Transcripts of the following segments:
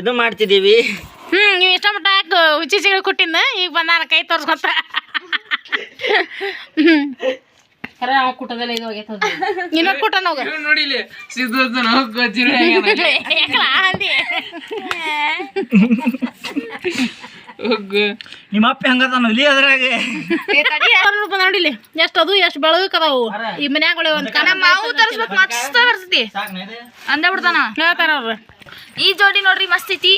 ಇದು ಮಾಡ್ತಿದ್ದೀವಿ. ಹ್ಮ್ ನೀವು ಇಷ್ಟ ಮಟ್ಟ ಹಾಕು ಹುಚ್ಚಿಗಳು ಕೊಟ್ಟಿದ್ದ ಈಗ ಬಂದಾನ ಕೈ ತೋರ್ಸ್ಕೊತ. ನಿಮ್ಮಪ್ಪ ಖರೆ ಅವ ಕುಟದಲ್ಲ ಇದು ಹೋಗೈತದ ಯಾಕಲ ಅಂದಿ? ನಿಮ್ಮ ಅಪ್ಪ ಹೆಂಗದಾನ ಇಲ್ಲಿ ಅದ್ರಾಗೆ. ನೋಡಿಲಿ ಎಷ್ಟು ಅದು ಎಷ್ಟು ಬೆಳಗಕ್ಕದಾವು ಈ ಮನ್ಯಾಗ ಒಂದ್ ಕಣ ಮಾವು ತರಿಸ್ಬೇಕು ಮಸ್ತ್ ಬರ್ತೈತಿ ಅಂದೇ ಬಿಡ್ತಾನ. ಹೇಳ್ತಾರ ಅವ್ರು. ಈ ಜೋಡಿ ನೋಡ್ರಿ ಮಸ್ತ್ ಐತಿ.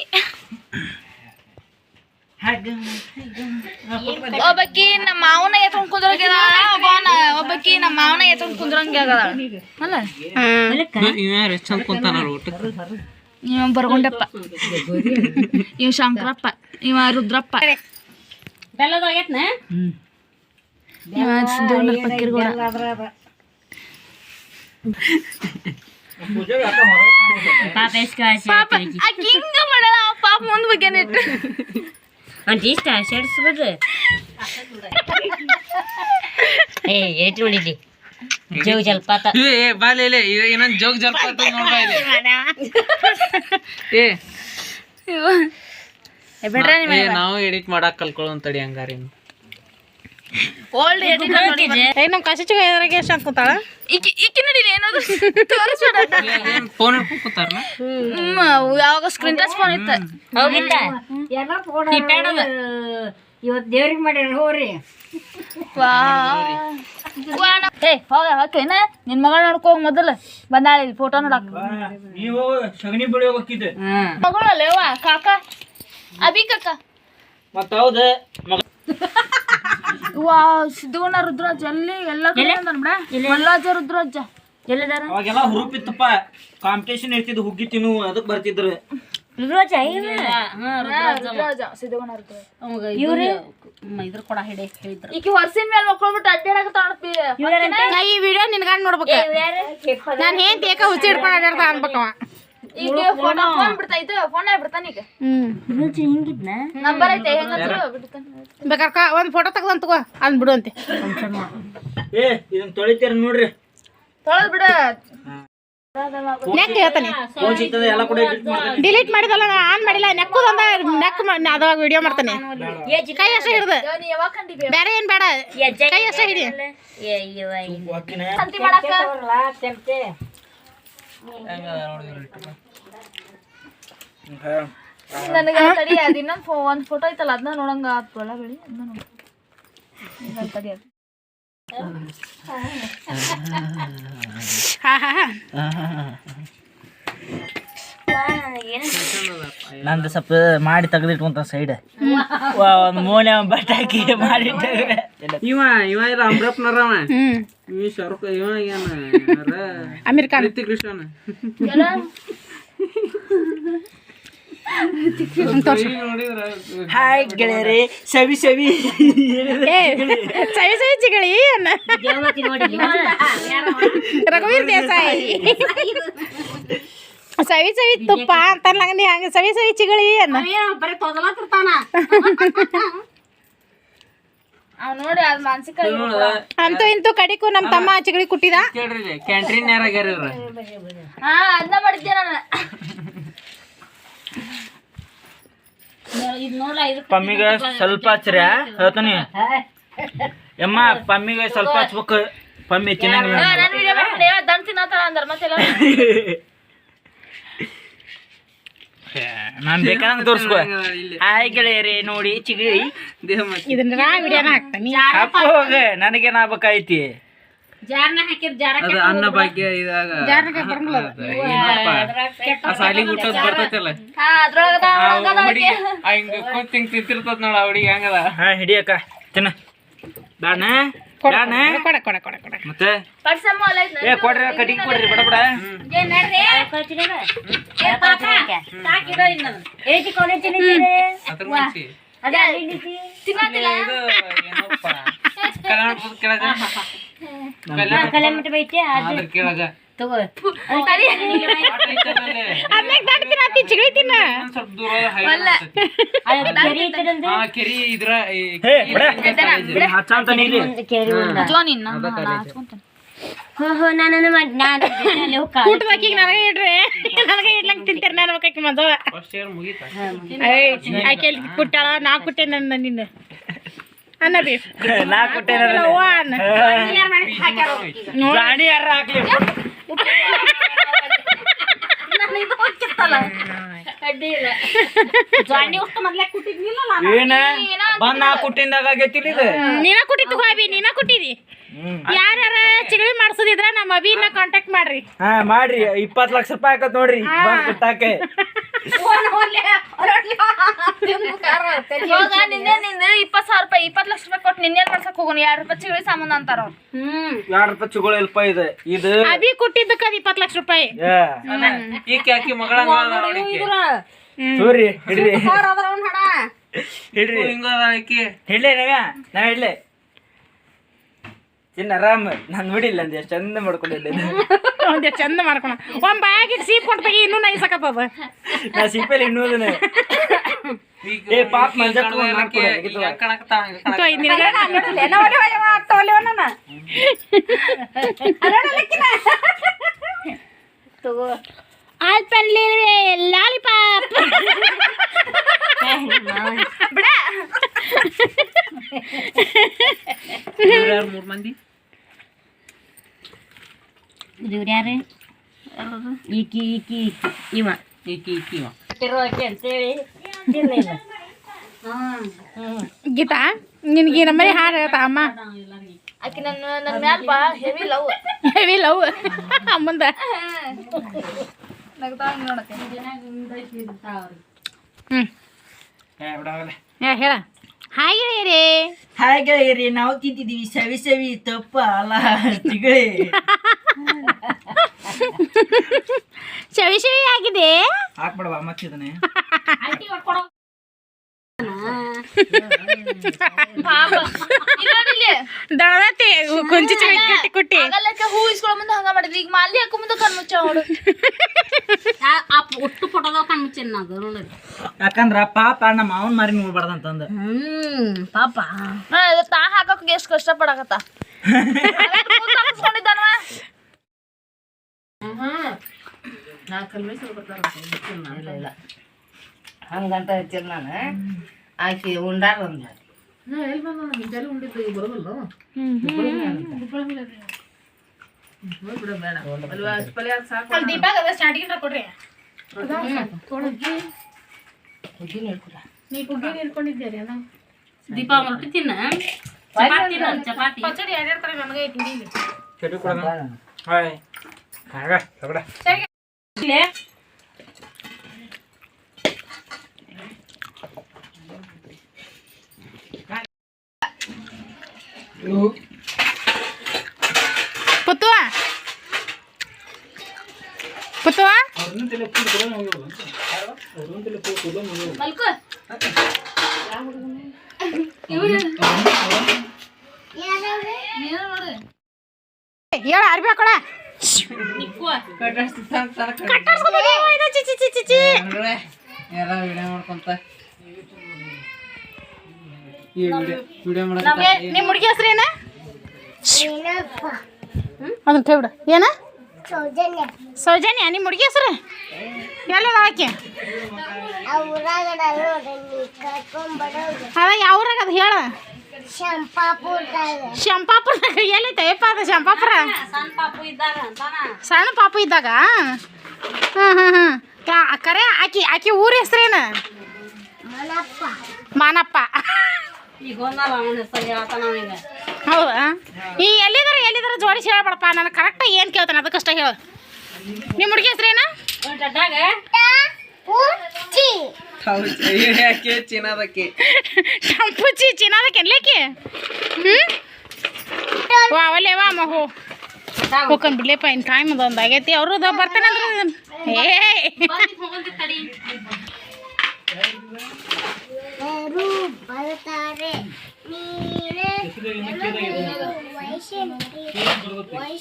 ಒಬ್ಬಕ್ಕಿ ನಮ್ಮ ಮಾವನ ಎತ್ಕೊಂಡ್ ಕುಂದ್ರಂಗ ಒಬ್ಬನ ಒಬ್ಬಕ್ಕಿ ನಮ್ಮ ಮಾವನ ಎತ್ಕೊಂಡ್ ಕುಂದ್ರಂಗ ಅಲ್ಲ? ಇವ ಬರ್ಗೊಂಡಪ್ಪ. ಇವ ಶಂಕರಪ್ಪ. ಇವ ರುದ್ರಪ್ಪ. ಇವ ಸಿದ್ದಣ್ಣ ಪಕ್ಕಿರ್ಗೌಡ ಪಾಪ ಆಕಿ ಹಿಂಗ ಮಾಡಲ್ಲ ಅವ ಪಾಪ ಮುಂದ್ ಬಗ್ಗೆ ಇಟ್ಟು. ಅಂತ ಇಷ್ಟ? ಸೇರಿಸ್ಬಿಡ್ರಿ ಏ ಏಟ್ ನೋಡಿದ್ದಿ. ಜೋಗ ಜಲಪಾತ. ಏ ಬಾಲೆ ಇಲ್ಲೇ ಇದು ಇನ್ನೊಂದು ಜೋಗ ಜಲಪಾತ ನೋಡ್ಬಾ ಇಲ್ಲಿ. ಏ. ಬಿಡ್ರ ಏ ನಾವು ಎಡಿಟ್ ಮಾಡಕ್ ಕಲ್ಕೊಳ್ಳೋ ತಡಿ ಹಂಗಾರ ಇನ್ನು. ಓಲ್ಡ್ ನಮ್ ಎಷ್ಟು ನೋಡಿ ಏನಾದ್ರು ಫೋನ್ ಕೂತಾರ ಯಾವಾಗ ಸ್ಕ್ರೀನ್ ಟಚ್ ಫೋನ್ ಇತ್ತ? ಹೋಗಿತ್ತ ಇವತ್ತು ದೇವ್ರಿಗೆ ಮಾಡ್ಯಾರ ಹೋಗ್ರಿ. ಏ ಹೋಗ ಓಕೆನಾ ನಿನ್ ಮಗಳ ನೋಡ್ಕೋ ಮೊದಲು. ಬಂದಾಳ ಇಲ್ಲಿ ಫೋಟೋ ನೋಡಕ್. ನೀವು ಸಗಣಿ ಬೆಳಿ ಹೋಗಿದ್ದೆ ಮಗಳಲ್ಲ ಯವ್ವ ಕಾಕ. ಅಭಿ ಕಾಕ. ಮತ್ತ ಹೌದು ಮಗ ವಾ ಸಿದ್ಧಗಣ್ಣ ರುದ್ರಾಜ್ ಎಲ್ಲಿ? ಎಲ್ಲ ಕಡೆ ಅಂದನ್ ಬಿಡ. ಮಲ್ಲಾಜ ರುದ್ರಾಜ. ಎಲ್ಲದಾರ? ಅವಾಗೆಲ್ಲ ಹುರುಪಿತ್ತಪ್ಪ. ಕಾಂಪಿಟೇಷನ್ ಇರ್ತಿದ್ದು ಹುಗ್ಗಿ ತಿನ್ನು ಅದಕ್ಕೆ ಬರ್ತಿದ್ರು. ರುದ್ರಾಜ ರುದ್ರಾಜ. ಸಿದ್ಧಗಣ್ಣ ರುದ್ರಾಜ ಇವ್ರು ಇದ್ರ ಕೊಡ ಹಿಡಿ ಹೇಳಿದ್ರು. ಈಕಿ ಹೊರಸಿನ ಮೇಲೆ ಮಕ್ಕೊಳ್ಬಿಟ್ಟು ಅಡ್ಡಾಡಕತ್ತಾಳ ನಾ ಈ ವಿಡಿಯೋ ನಿನ್ಗಂಡ್ ನೋಡ್ಬೇಕು. ನಾನು ಏನ್ ತೇಕ ಹುಚ್ಚಿ ಹಿಡ್ಕೊಂಡು ಅನ್ಬೇಕವ ಈಗ ಫೋಟೋ ಫೋನ್ ಬಿಡ್ತೈತೆ ಫೋನ್ ಬಿಡ್ತಾನ ಈಗ. ಹ್ಮ್. ಹಿಂಗಿದ್ನ? ನಂಬರ್ ಐತೆ ಹೆಂಗಂದ್ರು ಬಿಡ್ತಾನ. ಬೇಕಾರೆ ಕಾ ಒಂದ್ ಫೋಟೋ ತಗದಂತ ತಗೋ ಅಂದ್ ಬಿಡು ಅಂತೆ. ಏ ಇದನ್ನ ತೊಳಿತೀರ ನೋಡ್ರಿ. ತೊಳೆದ್ ಬಿಡ. ನೆಕ್ ಹೇಳ್ತಾನೆ. ಫೋನ್ ಸಿಗ್ತದೆ ಎಲ್ಲ ಕೂಡ edit ಮಾಡ್ತಾನೆ ಡಿಲೀಟ್ ಮಾಡಿದಲ್ಲ ನಾ ಆನ್ ಮಾಡಿಲ್ಲ ನೆಕ್ಕುದಂದ ನೆಕ್ ಅದಾಗ ವಿಡಿಯೋ ಮಾಡ್ತಾನೆ. ಕೈ ಅಷ್ಟೇ ಹಿಡ್ದು. ನೀ ಯಾವಾಗ ಕಂಡಿದ್ವಿ ಬೇರೆ ಏನ್ ಬೇಡ. ಕೈ ಅಷ್ಟೇ ಹಿಡಿ. ವಾಕಿನ ಸಂತಿ ಮಾಡಾಕ ನನಗೆ ತಡಿ ಅದ ಇನ್ನೊಂದ್ ಫೋ ಒಂದ್ ಫೋಟೋ ಐತಲ್ಲ ಅದನ್ನ ನೋಡಂಗ ಆತ್ ಒಳಗಡೆ ಅದನ್ನ ನೋಡ ಈಗ ತಡಿ ಅದ್. ಹಾ ಹಾ ಹಾ ನಂದು ಸ್ವಲ್ಪ ಮಾಡಿ ತೆಗೆದಿಟ್ಕೊಂತ ಸೈಡ್ ಒಂದು ಮೋನೆ ಬಟ್ ಹಾಕಿ ಮಾಡಿ ಇವ ಇವ ಇವ ಶಾರುಖ್ ಇವ ಏನ ಅಮೀರ್ ಖಾನ್. ರಿತಿಕ್ ರೋಷನ್ ಹಾಯ್ ಗೆಳೆಯರಿ. ಸವಿ ಸವಿ. ಸವಿ ಸವಿ ಚಿಗಳಿ ರಘುವೀರ್ ದೇಸಾಯಿ. ಸವಿ ಸವಿ ತುಪ್ಪ ಅಂತ ನೀ ಹಂಗ ಸವಿ ಸವಿ ಚಿಗಳಿ ಅನ್ನ ಬರೀ ತೊದಲತ್ತಿರ್ತಾನ. ಅವ್ ನೋಡಿ ಅದ್ ಮಾನಸಿಕ ಅಂತೂ ಇಂತೂ ಕಡಿಕು ನಮ್ ತಮ್ಮ ಚಿಗಳಿ ಕುಟ್ಟಿದ? ಕೇಳ್ರಿ ಕ್ಯಾಂಟೀನ್ ಯಾರಾಗ್ಯಾರ ಇವ್ರ? ಹಾ ಅದನ್ನ ಮಾಡ್ತೀನಿ ನಾನು. ಪಮ್ಮಿಗೆ ಸ್ವಲ್ಪ ಹಚ್ಚ್ರಿ ಹೇಳ್ತಾನೆ. ಯಮ್ಮ ಪಮ್ಮಿಗೆ ಸ್ವಲ್ಪ ಹಚ್ಬೇಕು. ಪಮ್ಮಿ ತಿನ್ನಂಗಿಲ್ಲ ನನ್ ಬೇಕಾದಂಗೆ ತೋರಿಸ್ಕೊ. ಹಾಯ್ ಗೆಳೆಯರಿ ನೋಡಿ ಚಿಗಳಿ ಇದನ್ನ ನಾ ವಿಡಿಯೋನ ಹಾಕ್ತಾನಿ. ಅಪ್ಪ ಹೋಗ ನನಗೇನ್ ಆಗ್ಬೇಕಾಯ್ತಿ ಜಾರ್ನ ಹಾಕಿರ್ ಜಾರ ಅದು ಅನ್ನ ಭಾಗ್ಯ ಇದಾಗ. ಜಾರ್ನಾಗ ಬರಂಗಿಲ್ಲ ಅದು. ಅದ ಏನಪ್ಪ? ಆ ಸಾಲಿಗೆ ಊಟದ್ ಬರ್ತೈತಲ್ಲ? ಹಾ ಅದ್ರೊಳಗದ ಆ ಹುಡುಗಿ ಆ ಹಿಂಗ ಕುಂತ್ ಹಿಂಗ್ ತಿಂತಿರ್ತದ ನೋಡ ಆ ಹುಡುಗಿ ಹಂಗದ? ಹಾ ಹಿಡಿಯಕ್ಕ ತಿನ್ನ. ಬ್ಯಾಡ ಕೊಡ ಕೊಡ ಕೊಡ ಕೊಡ ಕೊಡ ಮತ್ತೆ? ಏ ಕೊಡ್ರಿ ಕಟಿಂಗ್ ಕೊಡ್ರಿ ಬಡ ಬಡ. ಕಲ್ಯಾಣ ಕೆಳಗ ಕಲ್ಯಾಣ ಕೆಳಗ ತಗೋ. ನೀನ್ ಕುಟ್ಟಾಳ ನಾ ಕುಟ್ಟೆ ನನ್ನ ನಿನ್ನ. ಅನ್ನರಿ ನಾ ಕುಟ್ಟೆ. ಪ್ರಾಣಿ ಯಾರ ಹಾಕ್ಲಿ? ಜಾಂಡಿ ಅಷ್ಟು ಮೊದ್ಲೇ ಕುಟ್ಟಿದ್ನಿಲ್ಲ ಏನ? ಬಂದ್ ನಾ ಕುಟ್ಟಿಂದಾಗ ಆಗೈತಿಲ್ಲ ಇದು ನೀನ ಕುಟ್ಟಿದ್ದು ಹೋಗಿ ನೀನ ಕುಟ್ಟಿದಿ. ಹ್ಮ್. ಯಾರ್ಯಾರ ಚಿಗಳಿ ಮಾಡ್ಸೋದಿದ್ರ ನಮ್ಮ ಅಭಿನ ಕಾಂಟ್ಯಾಕ್ಟ್ ಮಾಡ್ರಿ. ಹಾ ಮಾಡ್ರಿ. ಇಪ್ಪತ್ ಲಕ್ಷ ರೂಪಾಯಿ ಆಕತ್ ನೋಡ್ರಿ. ಬಂದ್ ಕುಟ್ಟಾಕೆ. ಇವಾಗ ನಿನ್ನೆ ನಿನ್ನೆ ಇಪ್ಪತ್ ಸಾವಿರ ರೂಪಾಯಿ ಇಪ್ಪತ್ ಲಕ್ಷ ರೂಪಾಯಿ ಕೊಟ್ಟು ನಿನ್ನೆ ಮಾಡ್ಸಕ್ ಹೋಗೋಣ. ಎರಡು ರೂಪಾಯಿ ಚಿಗಳಿ ಸಾಮಾನು ಅಂತಾರ. ಅವ್ರು ಹ್ಮ್. ಎರಡ್ ರೂಪಾಯಿ ಚಿಗೋಳಿಲ್ಪ ಇದೆ. ಇದು ಅಭಿ ಕೊಟ್ಟಿದ್ದಕ್ಕ ಅದ್ ಇಪ್ಪತ್ತು ಲಕ್ಷ ರೂಪಾಯಿ. ಏ, ಈಕೆ ಆಕಿ ಮಗಳ ನೋಡಿಕೆ ತೋರಿ ಹಿಡ್ರಿ. ಅವ್ನ್ ಹಡ ಹಿಡ್ರಿ ಹಿಂಗದ ಆಕಿ. ಹಿಡ್ಲೆ ನಗ ನಾ ಹಿಡ್ಲೆ. ಚಿನ್ನ ಆರಾಮ್ ನಾನ್ ಬಿಡಿಲ್ಲ ಅಂದ್ರೆ ಎಷ್ಟ್ ಚಂದ ಮಾಡ್ಕೊಂಡಿದ್ದೆ. ಒಂದ್ ಚಂದ ಮಾಡ್ಕೊಳ. ಒಂದ್ ಬಾಯಾಗಿ ಸೀಪ್ ಕೊಟ್ಟು ತೆಗಿ ಇನ್ನೂ ನೈಸಕತ್ತದ ನಾ ಸಿಪ್ಪೆಲಿ ಏ ಪಾಪ ಆಲ್ಪಲ್ಲಿ ಲಾಲಿಪಾಪ್. ಮೂರ್ ಮಂದಿ. ಇವ್ರು ಯಾರು? ಈಕಿ ಈಕಿ ಇವ. ಈಕಿ ಈಕಿ ಇವ. ತಿರುವಾಕಿ ಅಂತೇಳಿ ತಿನ್ನಿಲ್ಲ ಗೀತಾ ನಿನಗೆ ನಮ್ಮನೆ ಹಾರ ಹೇಳ್ತಾ ಅಮ್ಮ? ಆಕಿ ನನ್ನ ನನ್ನ ಮ್ಯಾಲ ಬಾ ಹೆವಿ ಲವ್ ಹೆವಿ ಲವ್ ಅಮ್ಮಂದ. ಹೇಳ. ಹಾಯ್ ಗೆಳೆಯರಿ. ಹಾಯ್ ಗೆಳೆಯರಿ ನಾವು ತಿಂತಿದೀವಿ ಸವಿ ಸವಿ ತಪ್ಪ ಅಲ್ಲ ತಿಗಳಿ. ಚವಿ ಚವಿ ಆಗಿದೆ. ಹಾಕ್ಬಿಡವ ದಳದತ್ತಿ ಕುಂಚಿ ಚವಿ ಕಟ್ಟಿ ಕುಟ್ಟಿ. ಆಗಲ್ಲಕ್ಕೆ ಹೂ ಇಸ್ಕೊಳ್ಳೋ ಮುಂದೆ ಹಂಗ ಮಾಡಿದ್ರಿ. ಈಗ ಮಾಲಿ ಹಾಕೋ ಮುಂದೆ ಕಣ್ಮುಚ್ಚ ಅವಳು. ಆ ಒಟ್ಟು ಫೋಟೋದಾಗ ಕಣ್ಮುಚ್ಚೇನ್ ನಾವು ನೋಡಿ. ಯಾಕಂದ್ರ ಪಾಪ ನಮ್ಮ ಅವನ್ ಮಾರಿ ನೋಡ್ಬಾರ್ದಂತಂದ ಹ್ಮ್ ಪಾಪ. ತಾ ಹಾಕಕ್ಕೆ ಎಷ್ಟು ಕಷ್ಟ ತಾ ಹಾಕಕ್ ಎಷ್ಟು ಇಲ್ಲ ಇಲ್ಲ. ಹಂಗಂತ ಹಚ್ಚಿರ್ ನಾನು ಆಕಿ ಉಂಡಾರ ಅಂದ ಅಲ್ಲಿ ದೀಪಾಗ ಅದ ಸ್ಟಾರ್ಟಿಂಗ್ ಕೊಡ್ರಿ. ನೀ ಕುಗ್ಗಿ ನಿಲ್ಕೊಂಡಿದ್ದೀರಿ ಅಣ್ಣ? ದೀಪ ರೊಟ್ಟಿ ತಿನ್ನ. ಚಪಾತಿ ತಿನ್ನ ಚಪಾತಿ. ಪಚಡಿ ಎರಡೆರಡು ನನಗೆ ಚಟಿ ಕೊಡ ಹಾಯ್ ಹಾಗ ತಗೊಡ ಪುತ್ತುವ ಪುತ್ತುವ ಮಲ್ಕೋ ಹೇಳ ಅರ್ಬಿ ಹಾಕೊಳ ಚಿ ಚಿ ಚಿ ಚಿ ಚಿ ಎಲ್ಲ ವಿಡಿಯೋ ಮಾಡ್ಕೊಂತ. ಈ ವಿಡಿಯೋ ವಿಡಿಯೋ ಮಾಡಕ ನಿಮ್ಮ ನಿಮ್ ಹುಡುಗಿ ಹೆಸ್ರು ಏನ? ಅದನ್ನ ಕೈ ಬಿಡು ಏನ? ಸೌಜನ್ಯ. ನಿಮ್ಮ ಹುಡುಗಿ ಹೆಸ್ರು? ಎಲ್ಲದ ಆಕೆ? ಅದ ಯಾವ ಊರಾಗ ಅದು ಹೇಳ. ಶಂಪಾಪುರದಾಗ. ಎಲ್ಲೈತೇಪ್ಪ ಅದು ಶಂಪಾಪುರ? ಸಣ್ಣ ಪಾಪು ಇದ್ದಾಗ? ಹಾಂ ಹ್ಮ್ ಯಾ- ಕರೆ ಆಕಿ ಆಕಿ ಊರ ಹೆಸ್ರೇನು ಮಾನಪ್ಪ. ಹೌದಾ? ಈ ಎಲ್ಲಿದಾರ ಎಲ್ಲಿದಾರ ಜೋಡಿಸಿ ಹೇಳ್ಬೇಡಪ್ಪ ನಾನು ಕರೆಕ್ಟಾಗಿ ಏನು ಕೇಳ್ತಾನೆ ಅದಕ್ಕಷ್ಟ ಹೇಳು. ನಿಮ್ಮ ಹುಡುಗಿ ಹೆಸ್ರೇನು ಯಾಕೆ ಚೀನಾದಕ್ಕೆ ಟಂಪುಚಿ ಚಿನ್ನದಕ್ಕೆ ಎನ್ಲೇಕಿ ಹ್ಞೂ ವಾ ಒಲ್ಲೆ ವಾ ಅಮ್ಮ ಹೋ ಹೋಗ್ಕೊಂಡ್ ಬಿಡ್ಲಿಪ್ಪ ಇನ್ನು ಟೈಮ್ ಅದು ಒಂದು ಆಗೈತಿ. ಅವರು ಬರ್ತಾನೆ ಅಂದ್ರೆ ಏ. ಹೋಗಂತ ತಡಿ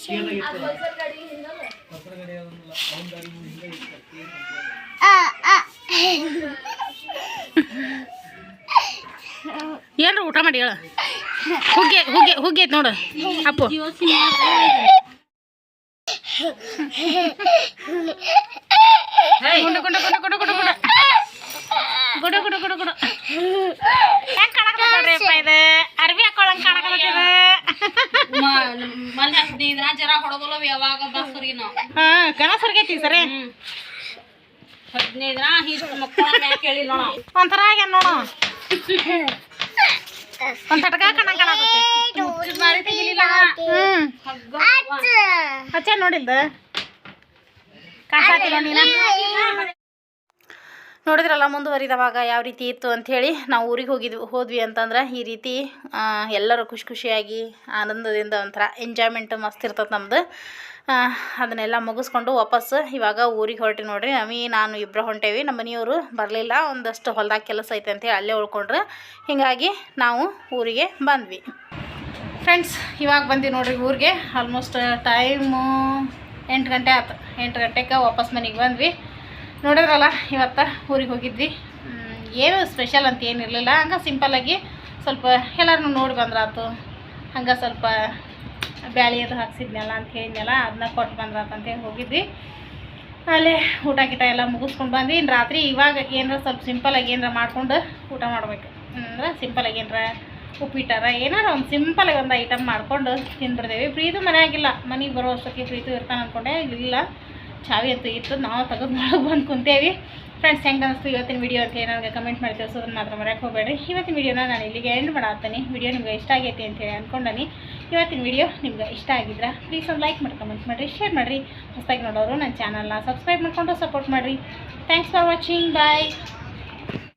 ಏನ್ರ ಊಟ ಮಾಡಿ ಹೇಳು. ಹುಗ್ಗೆ ಹುಗ್ಗೆ ಹುಗ್ಗೆ ಐತೆ ನೋಡು. ಅಪ್ಪು. ಗುಡು ಗುಡು ಗುಡು ಗುಡು ಗುಡು ಗುಡು. ಗುಡು ಗುಡು ಗುಡು ಗುಡು. ಹೆಂಗ್ ಇದು ಅರ್ವಿ ಹಾಕೊಳಂಗ್ ಕಾಣಕತ್ತದ ಮನೆ ಹದಿನೈದು ಜರ ಹೊಡೆದಲ್ಲ ಯಾವಾಗ ನಾವು ಹಾ ಸರ್ಗೈತಿ ಸರಿ. ಹದಿನೈದು ದಿನ ಹೀಗೆ ಮಕ್ಕಳ ಮ್ಯಾಕ್ ಹೇಳಿಲ್ಲ ನಾವು ಒಂಥರ ಆಗ್ಯಾನ ನೋಡು. ಒಂದ್ ತಟಕ ಕಣಂಗ್ ಕಾಣಕತ್ತೆ ಹ್ಮ್. ಹಚ್ಚ. ನೋಡಿಲ್ದ? ಕಾಸಾತಿಲ್ಲ ನೀನ? ನೋಡಿದ್ರಲ್ಲ ಮುಂದುವರಿದವಾಗ ಯಾವ ರೀತಿ ಇತ್ತು ಅಂಥೇಳಿ ನಾವು ಊರಿಗೆ ಹೋಗಿದ್ವಿ ಹೋದ್ವಿ ಅಂತಂದ್ರೆ ಈ ರೀತಿ ಎಲ್ಲರೂ ಖುಷಿ ಖುಷಿಯಾಗಿ ಆನಂದದಿಂದ ಒಂಥರ ಎಂಜಾಯ್ಮೆಂಟ್ ಮಸ್ತ್ ಇರ್ತದೆ ನಮ್ದು. ಅದನ್ನೆಲ್ಲ ಮುಗಿಸ್ಕೊಂಡು ವಾಪಸ್ ಇವಾಗ ಊರಿಗೆ ಹೊರಟಿ ನೋಡ್ರಿ. ನಮಿ, ನಾನು ಇಬ್ಬರು ಹೊಂಟೇವಿ. ನಮ್ಮ ಮನೆಯವರು ಬರಲಿಲ್ಲ. ಒಂದಷ್ಟು ಹೊಲ್ದಾಗ ಕೆಲಸ ಐತೆ ಅಂತೇಳಿ ಅಲ್ಲೇ ಉಳ್ಕೊಂಡ್ರೆ. ಹೀಗಾಗಿ ನಾವು ಊರಿಗೆ ಬಂದ್ವಿ. ಫ್ರೆಂಡ್ಸ್ ಇವಾಗ ಬಂದ್ವಿ ನೋಡ್ರಿ ಊರಿಗೆ. ಆಲ್ಮೋಸ್ಟ್ ಟೈಮು ಎಂಟು ಗಂಟೆ ಆಯ್ತು. ಎಂಟು ಗಂಟೆಗೆ ವಾಪಸ್ ಮನೆಗೆ ಬಂದ್ವಿ. ನೋಡಿದ್ರಲ್ಲ, ಇವತ್ತು ಊರಿಗೆ ಹೋಗಿದ್ವಿ. ಏನು ಸ್ಪೆಷಲ್ ಅಂತ ಏನಿರಲಿಲ್ಲ ಹಂಗೆ ಸಿಂಪಲ್ಲಾಗಿ ಸ್ವಲ್ಪ ಎಲ್ಲರನ್ನೂ ನೋಡಿ ಬಂದ್ರಾತು. ಹಂಗೆ ಸ್ವಲ್ಪ ಬ್ಯಾಳಿ ಅದು ಹಾಕ್ಸಿದ್ನಲ್ಲ ಅಂತ ಹೇಳಿದ್ನಲ್ಲ ಅದನ್ನ ಕೊಟ್ಟು ಬಂದ್ರಾತು ಅಂತೇಳಿ ಹೋಗಿದ್ವಿ. ಅಲ್ಲೇ ಊಟ ಗೀಟ ಎಲ್ಲ ಮುಗಿಸ್ಕೊಂಡು ಬಂದು ಇನ್ನು ರಾತ್ರಿ ಇವಾಗ ಏನಾರ ಸ್ವಲ್ಪ ಸಿಂಪಲಾಗಿ ಏನಾರ ಮಾಡ್ಕೊಂಡು ಊಟ ಮಾಡಬೇಕು. ಅಂದ್ರೆ ಸಿಂಪಲಾಗಿ ಏನಾರ ಉಪ್ಪಿಟ್ಟಾರ ಏನಾರ ಒಂದು ಸಿಂಪಲಾಗಿ ಒಂದು ಐಟಮ್ ಮಾಡ್ಕೊಂಡು ತಿಂದ್ಬಿಡ್ತೇವೆ. ಪ್ರೀತು ಮನೆಯಾಗಿಲ್ಲ ಮನೆಗೆ ಬರೋ ಅಷ್ಟೊತ್ತಿಗೆ ಪ್ರೀತು ಇರ್ತಾನೆ ಅಂದ್ಕೊಂಡೆ ಇಲ್ಲ ಚಾವಿ ಅಂತ ಇತ್ತು, ನಾವು ತೆಗೆದು ಒಳಗೆ ಬಂದು ಕುಂತೇವಿ. ಫ್ರೆಂಡ್ಸ್ ಹೆಂಗೆ ಅನಿಸ್ತು ಇವತ್ತಿನ ವಿಡಿಯೋ ಅಂತ ನನಗೆ ಕಮೆಂಟ್ ಮಾಡಿ ತಿಳಿಸೋದನ್ನು ಮಾತ್ರ ಮರೆಯಕ್ಕೆ ಹೋಗಬೇಡ್ರಿ. ಇವತ್ತಿನ ವಿಡಿಯೋನ ನಾನು ಇಲ್ಲಿಗೆ ಎಂಡ್ ಮಾಡತ್ತೀನಿ ವಿಡಿಯೋ ನಿಮ್ಗೆ ಇಷ್ಟ ಆಗೈತಿ ಅಂತೇಳಿ ಅಂದ್ಕೊಂಡನಿ ಇವತ್ತಿನ ವಿಡಿಯೋ ನಿಮ್ಗೆ ಇಷ್ಟ ಆಗಿದ್ರೆ ಪ್ಲೀಸ್ ಒಂದು ಲೈಕ್ ಮಾಡಿ ಕಮೆಂಟ್ ಮಾಡಿರಿ ಶೇರ್ ಮಾಡಿರಿ. ಹೊಸದಾಗಿ ನೋಡೋರು ನನ್ನ ಚಾನಲ್ನ ಸಬ್ಸ್ಕ್ರೈಬ್ ಮಾಡಿಕೊಂಡು ಸಪೋರ್ಟ್ ಮಾಡಿರಿ. Thanks for watching bye